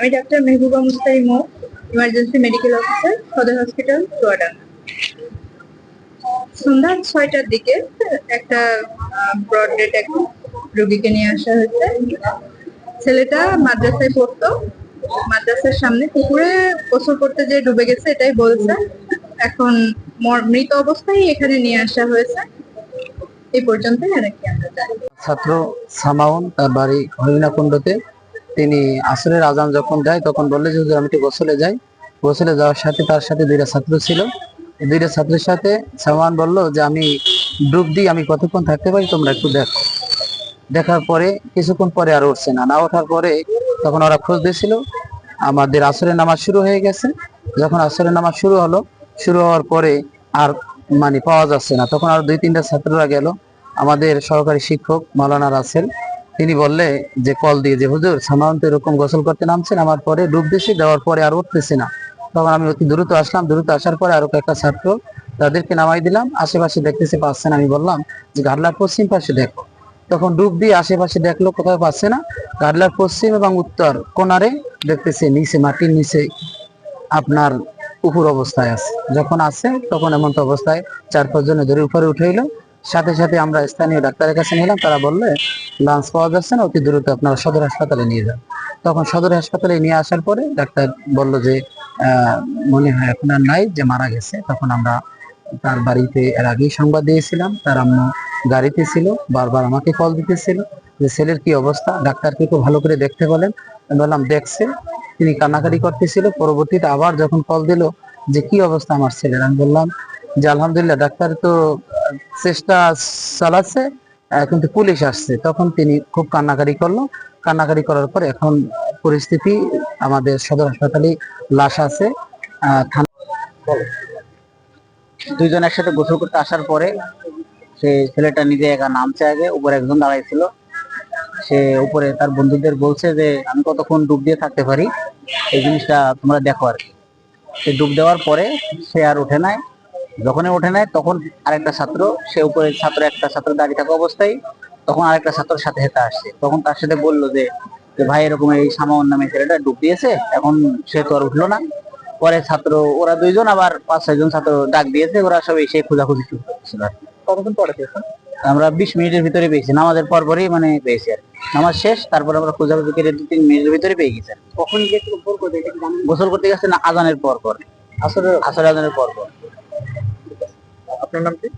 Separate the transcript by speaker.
Speaker 1: আমি doctor Mehbuba Mustaimo emergency medical officer সদর hospital Chuadanga সন্ধ্যা ছয়টার দিকে একটা ব্রড ডেট এক রোগীকে নিয়ে আসা হয়েছে। ছেলেটা মাদ্রাসায় পড়তো। মাদ্রাসার সামনে পুকুরে গোসল করতে যে ডুবে গেছে, এটাই বলছে। এখন মৃত অবস্থায় এখানে নিয়ে আসা হয়েছে। এই পর্যন্তই আর কি আমরা জানি।
Speaker 2: ছাত্র সামাউন, তার বাড়ি হরিণাকুণ্ডতে। তিনি আসরের আজান যখন দেয়, তখন বললে যে আমি একটু গোসলে যাই। গোসলে যাওয়ার সাথে, তার সাথে দুইটা ছাত্র ছিল। দুইটা ছাত্রের সাথে সামান বলল যে, আমি ডুব দিই, আমি কতক্ষণ থাকতে পারি, তোমরা একটু দেখো। দেখার পরে, কিছুক্ষণ পরে আর উঠছে না। না ওঠার পরে তখন ওরা খোঁজ দিয়েছিল, আমাদের আসরের নামাজ শুরু হয়ে গেছে। যখন আসরের নামাজ শুরু হলো, শুরু হওয়ার পরে আর মানে পাওয়া যাচ্ছে না। তখন আর দুই তিনটা ছাত্ররা গেল। আমাদের সহকারী শিক্ষক মাওলানা রাসেল তিনি বললে যে, কল দিয়ে যে, হুজুর, সাধারণত এরকম গোসল করতে নামছেন আমার পরে ডুব দিছি, দেওয়ার পরে আর উঠতেছি না। তখন আমি অতি দ্রুত আসলাম, দ্রুত আসার পরে আরও কয়েকটা ছাত্র তাদেরকে নামাই দিলাম। আশেপাশে দেখতেছে পাচ্ছে না আমি বললাম যে, গাডলার পশ্চিম পাশে দেখো। তখন ডুব দিয়ে আশেপাশে দেখল, কোথাও পাচ্ছে না। গাডলার পশ্চিম এবং উত্তর কোনারে দেখতেছে নিচে, মাটির নিচে আপনার উপর অবস্থায় আছে। যখন আছে, তখন এমন অবস্থায় চার পাঁচ জনে ধরে উপরে উঠে সাথে সাথে আমরা স্থানীয় ডাক্তারের কাছে নিলাম, তারা বললে লাঞ্চ পাওয়া যাচ্ছে না, অতি দ্রুত আপনারা সদর হাসপাতালে নিয়ে যান। তখন সদর হাসপাতালে নিয়ে আসার পরে ডাক্তার বলল যে মনে হয় এখন আর নাই, যে মারা গেছে। তখন আমরা তার বাড়িতে এর আগেই সংবাদ দিয়েছিলাম, তার আম্মু গাড়িতে ছিল, বারবার আমাকে কল দিতেছিল, যে, ছেলের কি অবস্থা? ডাক্তারকে একটু ভালো করে দেখতে বলেন। বললাম, দেখছে। তিনি কান্নাকাটি করতেছিল, পরবর্তীতে আবার যখন কল দিল, যে, কি অবস্থা আমার ছেলের? আমি বললাম যে আলহামদুলিল্লাহ, ডাক্তার তো চেষ্টা চালাচ্ছে কিন্তু পুলিশ আসছে। তখন তিনি খুব কান্নাকাটি করল। কান্নাকাটি করার পর এখন পরিস্থিতি আমাদের সদর হাসপাতালে লাশ আছে
Speaker 3: দুইজন একসাথে গোসল করতে আসার পরে সে ছেলেটা নিজে একা নামছে আগে, উপরে একজন দাঁড়াইছিল। সে উপরে তার বন্ধুদের বলছে যে, আমি কতক্ষণ ডুব দিয়ে থাকতে পারি? এই জিনিসটা তোমরা দেখো আর কি। সে ডুব দেওয়ার পরে সে আর উঠে নাই। যখনই ওঠে নাই তখন আরেকটা ছাত্র সে উপরে ছাত্র একটা ছাত্র দাঁড়িয়ে থাকা অবস্থায় তখন আরেকটা ছাত্রের সাথে হেঁটে আসছে। তখন তার সাথে বলল যে ভাই এরকম এই সামাউন নামে ছেলেটা ডুব দিয়েছে এখন সে তো আর উঠল না। পরে ছাত্র ওরা দুইজন আবার পাঁচ ছয় জন ছাত্র ডাক দিয়েছে ওরা সবাই এসে খোঁজাখুঁজি শুরু করছিল।
Speaker 2: কতক্ষণ পরে
Speaker 3: আমরা বিশ মিনিটের ভিতরে পেয়েছি নামাজের পর পরই মানে পেয়েছি আর নামাজ শেষ তারপর আমরা খোঁজাখুঁজি করে দু তিন মিনিটের ভিতরে পেয়ে গেছি
Speaker 2: কখন
Speaker 3: গোসল করতে গেছে না আজানের পর পর
Speaker 2: আসলে
Speaker 3: আসর আজানের পর পর
Speaker 2: আপনার নাম কি